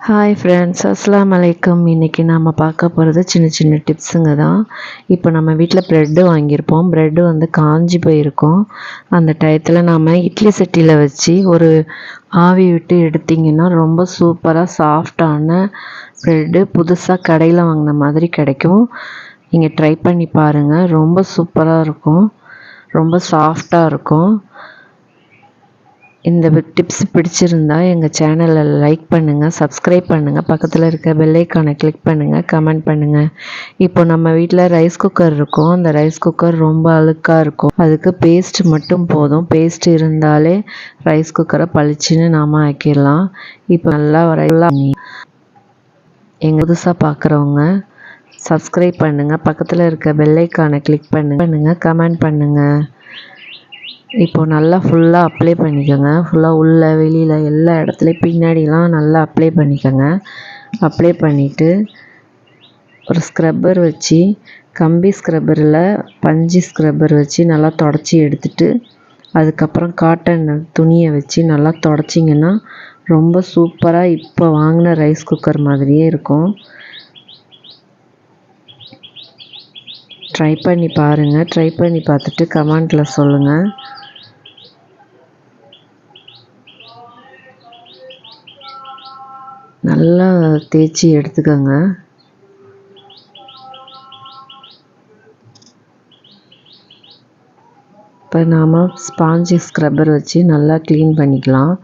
Hi friends அஸ்லாம் வலைக்கம் இன்றைக்கி நாம் பார்க்க போகிறது சின்ன சின்ன டிப்ஸுங்க தான். இப்போ நம்ம வீட்டில் ப்ரெட்டு வாங்கியிருப்போம். ப்ரெட்டு வந்து காஞ்சி போயிருக்கோம். அந்த டயத்தில் நாம் இட்லி சட்டியில் வச்சு ஒரு ஆவி விட்டு எடுத்திங்கன்னா ரொம்ப சூப்பராக சாஃப்டான ப்ரெட்டு புதுசாக கடையில் வாங்கின மாதிரி கிடைக்கும். நீங்கள் ட்ரை பண்ணி பாருங்கள் ரொம்ப சூப்பராக இருக்கும். ரொம்ப சாஃப்டாக இருக்கும். இந்த டிப்ஸ் பிடிச்சிருந்தா எங்கள் சேனலை லைக் பண்ணுங்கள் சப்ஸ்கிரைப் பண்ணுங்கள் பக்கத்தில் இருக்க பெல்லைக்கானை கிளிக் பண்ணுங்கள் கமெண்ட் பண்ணுங்கள் இப்போ நம்ம வீட்டில் ரைஸ் குக்கர் இருக்கும். அந்த ரைஸ் குக்கர் ரொம்ப அழுக்காக இருக்கும். அதுக்கு பேஸ்ட் மட்டும் போதும். பேஸ்ட் இருந்தாலே ரைஸ் குக்கரை பளிச்சுன்னு நாம் ஆக்கிடலாம். இப்போ நல்லா வரையலாம். எங்கள் புதுசாக பார்க்குறவங்க சப்ஸ்கிரைப் பண்ணுங்கள் பக்கத்தில் இருக்க பெல்லைக்கானை கிளிக் பண்ணுங்கள் பண்ணுங்கள் கமெண்ட் பண்ணுங்கள் இப்போது நல்லா ஃபுல்லாக அப்ளை பண்ணிக்கோங்க. ஃபுல்லாக உள்ளே வெளியில் எல்லா இடத்துலையும் பின்னாடிலாம் நல்லா அப்ளை பண்ணிக்கோங்க. அப்ளை பண்ணிவிட்டு ஒரு ஸ்க்ரப்பர் வச்சு கம்பி ஸ்க்ரப்பரில் பஞ்சு ஸ்க்ரப்பர் வச்சு நல்லா தொடச்சி எடுத்துட்டு அதுக்கப்புறம் காட்டன் துணியை வச்சு நல்லா தொடச்சிங்கன்னா ரொம்ப சூப்பராக இப்போ வாங்கின ரைஸ் குக்கர் மாதிரியே இருக்கும். ட்ரை பண்ணி பாருங்கள் ட்ரை பண்ணி பார்த்துட்டு கமெண்ட்டில் சொல்லுங்கள் நல்லா தேய்ச்சி எடுத்துக்கோங்க. இப்போ நாம் ஸ்பாஞ்சி ஸ்க்ரப்பர் வச்சு நல்லா க்ளீன் பண்ணிக்கலாம்.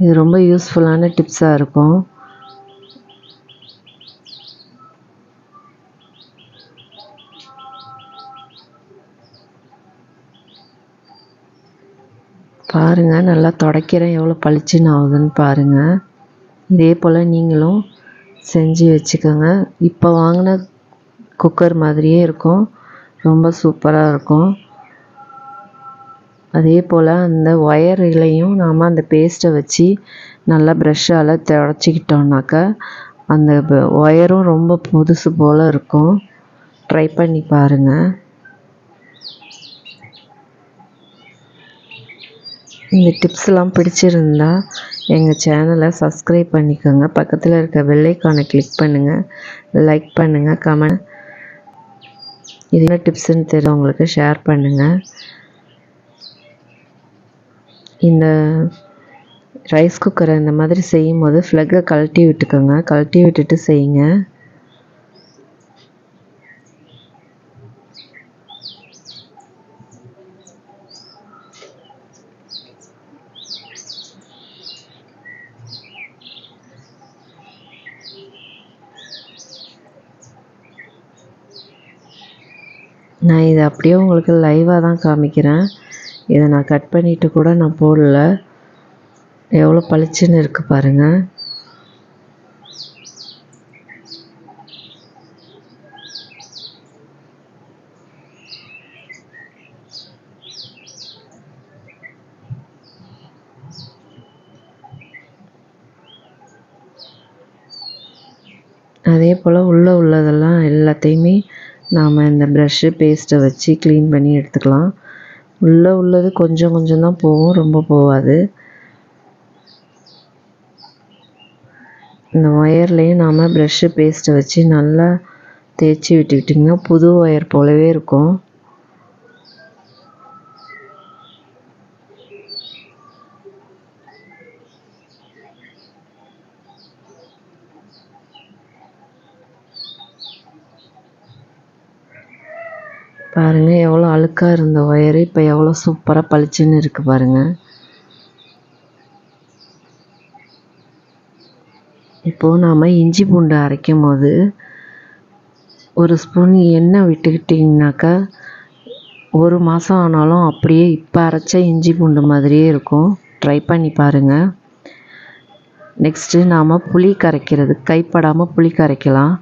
இது ரொம்ப யூஸ்ஃபுல்லான டிப்ஸாக இருக்கும். பாருங்கள் நல்லா துடைக்கிறேன். எவ்வளோ பளிச்சுன்னு ஆகுதுன்னு பாருங்கள் இதே போல் நீங்களும் செஞ்சு வச்சுக்கோங்க. இப்போ வாங்கின குக்கர் மாதிரியே இருக்கும். ரொம்ப சூப்பராக இருக்கும். அதே போல் அந்த ஒயர்களையும் நாம் அந்த பேஸ்ட்டை வச்சு நல்லா ப்ரெஷ்ஷால் தொடச்சிக்கிட்டோம்னாக்கா அந்த ஒயரும் ரொம்ப புதுசு போல் இருக்கும். ட்ரை பண்ணி பாருங்கள் இந்த டிப்ஸ்லாம் பிடிச்சிருந்தா எங்கள் சேனலை சப்ஸ்கிரைப் பண்ணிக்கோங்க. பக்கத்தில் இருக்க வெள்ளைக்கானை கிளிக் பண்ணுங்கள் லைக் பண்ணுங்கள் கமெண்ட் இது என்ன டிப்ஸுன்னு தெரியும் ஷேர் பண்ணுங்கள் இந்த ரைஸ் குக்கரை இந்த மாதிரி செய்யும் போது ஃப்ளக்கை கழட்டி விட்டுக்கோங்க. கழட்டி விட்டுட்டு செய்யுங்க. நான் இதை அப்படியே உங்களுக்கு லைவாக தான் காமிக்கிறேன். இதை நான் கட் பண்ணிவிட்டு கூட நான் போடல. எவ்வளோ பளிச்சுன்னு இருக்குது பாருங்கள் அதே போல் உள்ளே உள்ளதெல்லாம் எல்லாத்தையுமே நாம் இந்த ப்ரஷ்ஷு பேஸ்ட்டை வச்சு க்ளீன் பண்ணி எடுத்துக்கலாம். உள்ளே உள்ளது கொஞ்சம் கொஞ்சம் தான் போகும் ரொம்ப போகாது. இந்த ஒயர்லேயும் நாம் ப்ரஷ்ஷு பேஸ்ட்டை வச்சு நல்லா தேய்ச்சி விட்டுக்கிட்டிங்கன்னா புது ஒயர் போலவே இருக்கும். பாருங்கள் எவ்வளோ அழுக்காக இருந்த ஒயரு இப்போ எவ்வளோ சூப்பராக பளிச்சுன்னு இருக்குது பாருங்கள் இப்போது நாம் இஞ்சி பூண்டு அரைக்கும் போது ஒரு ஸ்பூன் எண்ணெய் விட்டுக்கிட்டிங்கனாக்கா ஒரு மாதம் ஆனாலும் அப்படியே இப்போ அரைச்ச இஞ்சி பூண்டு மாதிரியே இருக்கும். ட்ரை பண்ணி பாருங்கள் நெக்ஸ்ட்டு நாம் புளி கரைக்கிறது கைப்படாமல் புளி கரைக்கலாம்.